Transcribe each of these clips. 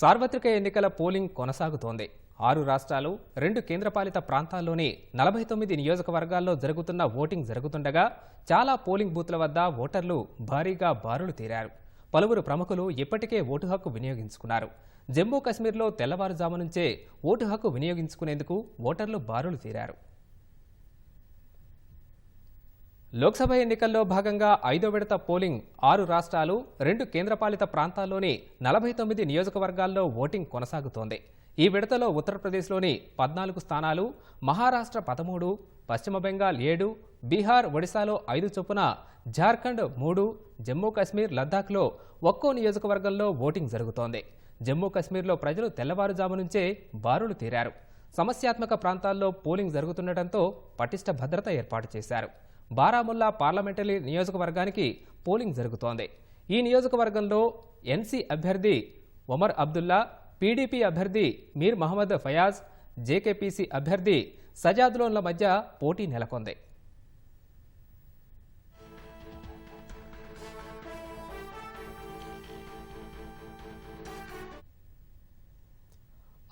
సార్వత్రిక ఎన్నికల పోలింగ్ కొనసాగుతోంది. ఆరు రాష్ట్రాలు రెండు కేంద్రపాలిత ప్రాంతాల్లోని నలభై తొమ్మిది నియోజకవర్గాల్లో జరుగుతున్న ఓటింగ్ జరుగుతుండగా చాలా పోలింగ్ బూత్ల వద్ద ఓటర్లు భారీగా బారులు తీరారు. పలువురు ప్రముఖులు ఇప్పటికే ఓటు హక్కు వినియోగించుకున్నారు. జమ్మూ కశ్మీర్లో తెల్లవారుజాము నుంచే ఓటు హక్కు వినియోగించుకునేందుకు ఓటర్లు బారులు తీరారు. లోక్సభ ఎన్నికల్లో భాగంగా ఐదో విడత పోలింగ్ ఆరు రాష్ట్రాలు రెండు కేంద్రపాలిత ప్రాంతాల్లోని నలభై తొమ్మిది నియోజకవర్గాల్లో ఓటింగ్ కొనసాగుతోంది. ఈ విడతలో ఉత్తరప్రదేశ్లోని పద్నాలుగు స్థానాలు మహారాష్ట్ర పదమూడు పశ్చిమ బెంగాల్ ఏడు బీహార్ ఒడిశాలో ఐదు చొప్పున జార్ఖండ్ మూడు జమ్మూ కాశ్మీర్ లద్దాఖ్లో ఒక్కో నియోజకవర్గంలో ఓటింగ్ జరుగుతోంది. జమ్మూ కాశ్మీర్లో ప్రజలు తెల్లవారుజాము నుంచే బారులు తీరారు. సమస్యాత్మక ప్రాంతాల్లో పోలింగ్ జరుగుతుండటంతో పటిష్ట భద్రత ఏర్పాటు చేశారు. బారాముల్లా పార్లమెంటరీ నియోజకవర్గానికి పోలింగ్ జరుగుతోంది. ఈ నియోజకవర్గంలో ఎన్సీ అభ్యర్థి ఒమర్ అబ్దుల్లా పీడీపీ అభ్యర్థి మీర్ మహమ్మద్ ఫయాజ్ జేకేపీసీ అభ్యర్థి సజాద్లోన్ల మధ్య పోటీ నెలకొంది.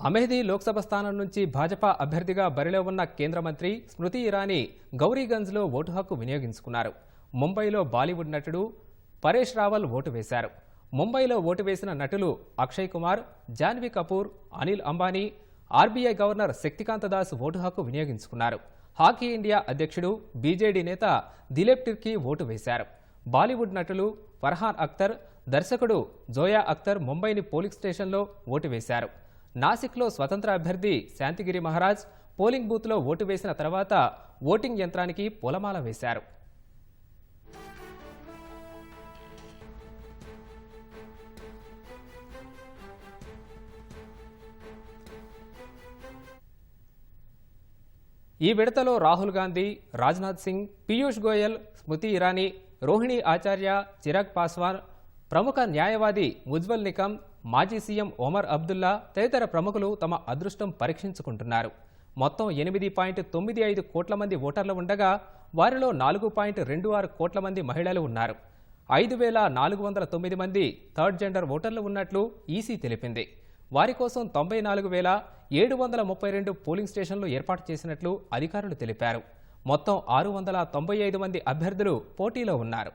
అమేధీ లోక్సభ స్థానం నుంచి భాజపా అభ్యర్థిగా బరిలో ఉన్న కేంద్ర మంత్రి స్మృతి ఇరానీ గౌరీగంజ్లో ఓటు హక్కు వినియోగించుకున్నారు. ముంబైలో బాలీవుడ్ నటుడు పరేష్ రావల్ ఓటు వేశారు. ముంబైలో ఓటు వేసిన నటులు Akshay Kumar Janhvi Kapoor Anil Ambani RBI governor Shaktikanta Das vote హక్కు వినియోగించుకున్నారు. హాకీ ఇండియా అధ్యక్షుడు బీజేడీ నేత దిలీప్ టిర్కీ ఓటు వేశారు. బాలీవుడ్ నటులు ఫర్హాన్ అఖ్తర్ దర్శకుడు జోయా అఖ్తర్ ముంబైని పోలింగ్ స్టేషన్లో ఓటు వేశారు. నాసిక్లో స్వతంత్ర అభ్యర్థి శాంతిగిరి మహారాజ్ పోలింగ్ బూత్లో ఓటు వేసిన తర్వాత ఓటింగ్ యంత్రానికి పూలమాల వేశారు. ఈ విడతలో రాహుల్ గాంధీ రాజ్నాథ్ సింగ్ పీయూష్ గోయల్ స్మృతి ఇరానీ రోహిణి ఆచార్య చిరాగ్ పాస్వాన్ ప్రముఖ న్యాయవాది ఉజ్వల్ నికమ్ మాజీ సీఎం ఒమర్ అబ్దుల్లా తదితర ప్రముఖులు తమ అదృష్టం పరీక్షించుకుంటున్నారు. మొత్తం ఎనిమిది పాయింట్ తొమ్మిది ఐదు కోట్ల మంది ఓటర్లు ఉండగా వారిలో నాలుగు పాయింట్ రెండు ఆరు కోట్ల మంది మహిళలు ఉన్నారు. ఐదు వేల నాలుగు వందల తొమ్మిది మంది థర్డ్ జెండర్ ఓటర్లు ఉన్నట్లు ఈసీ తెలిపింది. వారి కోసం తొంభై నాలుగు వేల ఏడు వందల ముప్పై రెండు పోలింగ్ స్టేషన్లు ఏర్పాటు చేసినట్లు అధికారులు తెలిపారు. మొత్తం ఆరు వందల తొంభై ఐదు మంది అభ్యర్థులు పోటీలో ఉన్నారు.